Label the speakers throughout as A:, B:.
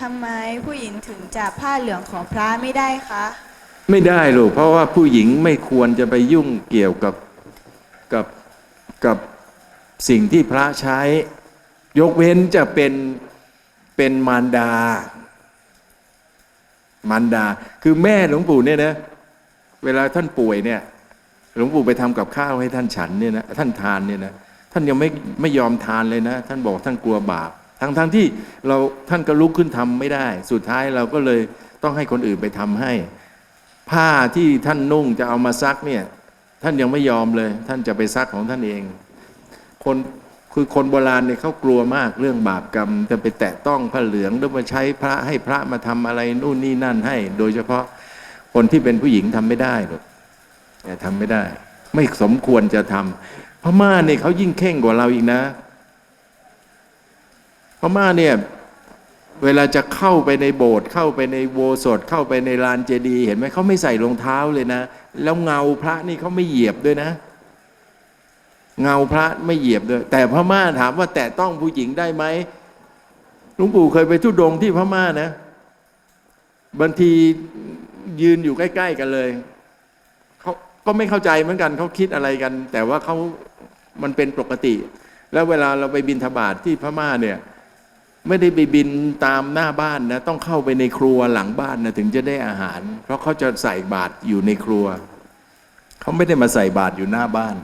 A: ทำไมผู้หญิงถึงจับผ้าเหลืองของพระไม่ได้คะ
B: ไม่ได้หรอกเพราะว่าผู้หญิงไม่ควรจะไปยุ่งเกี่ยวกับกับกับสิ่งที่พระใช้ ยกเว้นจะเป็นเป็นมารดา มารดา คือแม่หลวงปู่เนี่ยนะเวลาท่านป่วยเนี่ยหลวงปู่ไปทำกับข้าวให้ท่านฉันเนี่ยนะท่านทานเนี่ยนะท่านยังไม่ไม่ยอมทานเลยนะ ท่านบอกท่านกลัวบาป ทั้งทั้งที่เราท่านก็ลุกขึ้นทำไม่ได้ สุดท้ายเราก็เลยต้องให้คนอื่นไปทำให้ ผ้าที่ท่านนุ่งจะเอามาซักเนี่ยท่านยังไม่ยอมเลย ท่านจะไปซักของท่านเอง คนคือคนโบราณเนี่ยเขากลัวมากเรื่องบาปกรรม จะไปแตะต้องผ้าเหลืองหรือมาใช้พระให้พระมาทำอะไรนู่นนี่นั่นให้ โดยเฉพาะคนที่เป็นผู้หญิงทำไม่ได้หรอกแต่ทำไม่ได้ ไม่สมควรจะทำพม่าเนี่ยเขายิ่งเข่งกว่าเราอีกนะ พม่าเนี่ยเวลาจะเข้าไปในโบสถ์เข้าไปในโวสถเข้าไปในลานเจดีย์เห็นไหมเขาไม่ใส่รองเท้าเลยนะ แล้วเงาพระนี่เขาไม่เหยียบด้วยนะ เงาพระไม่เหยียบด้วย แต่พม่าถามว่าแตะต้องผู้หญิงได้ไหมลวงปู่เคยไปทุดงที่พม่านะบางทียืนอยู่ใกล้ ๆ กันเลยเขาก็ไม่เข้าใจเหมือนกันเขาคิดอะไรกัน แต่ว่าเขามันเป็นปกติ แล้วเวลาเราไปบินทบาทที่พม่าเนี่ย ไม่ได้ไปบินตามหน้าบ้านนะ ต้องเข้าไปในครัวหลังบ้านนะถึงจะได้อาหาร เพราะเขาจะใส่บาตรอยู่ในครัว เขาไม่ได้มาใส่บาตรอยู่หน้าบ้าน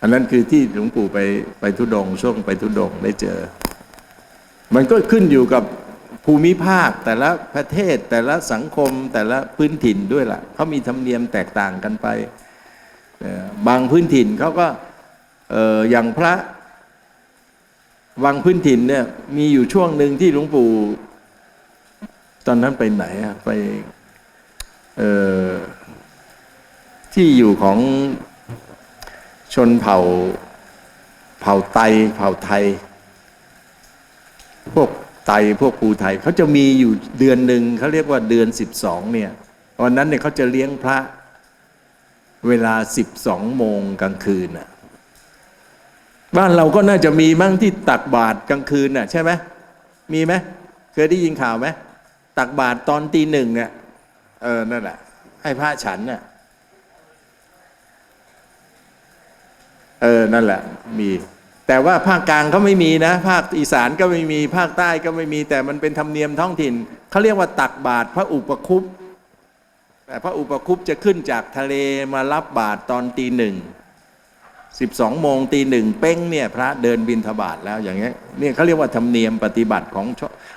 B: อันนั้นคือที่หลวงปู่ไปไปทุดงช่วงไปทุดงได้เจอ มันก็ขึ้นอยู่กับภูมิภาคแต่ละประเทศแต่ละสังคมแต่ละพื้นถิ่นด้วยล่ะเขามีธรรมเนียมแตกต่างกันไป บางพื้นถิ่นเขาก็เอ่ออย่างพระ วังพื้นถิ่นเนี่ยมีอยู่ช่วงหนึ่งที่หลวงปู่ ตอนนั้นไปไหนอะไปเออที่อยู่ของชนเผ่า เผ่าไตเผ่าไทย พวกไตพวกภูไทยเขาจะมีอยู่เดือนหนึ่งเขาเรียกว่าเดือนสิบสองเนี่ยวันนั้นเนี่ยเขาจะเลี้ยงพระเวลาสิบสองโมงกลางคืนน่ะ บ้านเราก็น่าจะมีมั่งที่ตักบาตรกลางคืนน่ะใช่ไหมมีไหมเคยได้ยินข่าวไหมตักบาตรตอนตีหนึ่งเนี่ยเออนั่นแหละให้พระฉันน่ะเออนั่นแหละมี แต่ว่าภาคกลางเขาไม่มีนะ ภาคอีสานก็ไม่มีภาคใต้ก็ไม่มี แต่มันเป็นธรรมเนียมท้องถิ่นเขาเรียกว่าตักบาตรพระอุปคุปแต่พระอุปคุปจะขึ้นจากทะเลมารับบาตรตอนตีหนึ่ง สิบสองโมงตีหนึ่งเป้งเนี่ยพระเดินบินทบาทแล้วอย่างเงี้ยเนี่ยเขาเรียกว่าธรรมเนียมปฏิบัติของ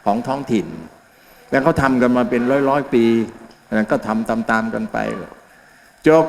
B: ของท้องถิ่น แล้วเขาทำกันมาเป็นร้อยร้อยปีแล้วก็ทำตามๆกันไปจบ